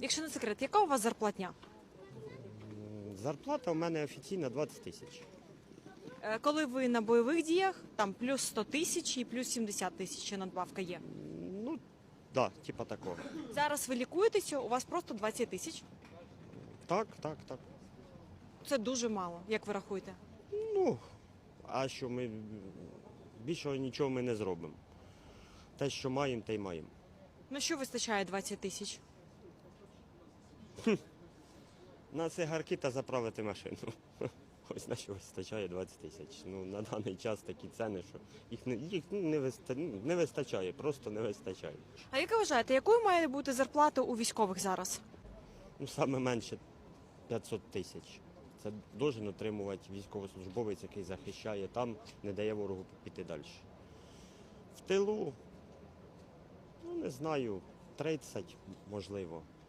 Якщо не секрет, яка у вас зарплатня? Зарплата у мене офіційна 20 тисяч. Е, Коли ви на бойових діях, там плюс 100 тисяч і плюс 70 тисяч ще надбавка є. Ну, да, типа такого. Зараз ви лікуєтеся, у вас просто 20 тисяч. Так, так, так. Це дуже мало, як ви рахуєте. Ну, а що ми більшого нічого ми не зробимо. Те, що маємо, те й маємо. На що вистачає 20 тисяч? На цигарки та заправити машину. Ось на що вистачає 20 тисяч. Ну, на даний час такі ціни, що їх не, їх не, виста, ну, не вистачає, просто не вистачає. А як ви вважаєте, якою має бути зарплата у військових зараз? Ну, саме менше 500 тисяч. Це должен отримувати військовослужбовець, який захищає там, не дає ворогу піти далі. В тилу, ну не знаю, 30 можливо.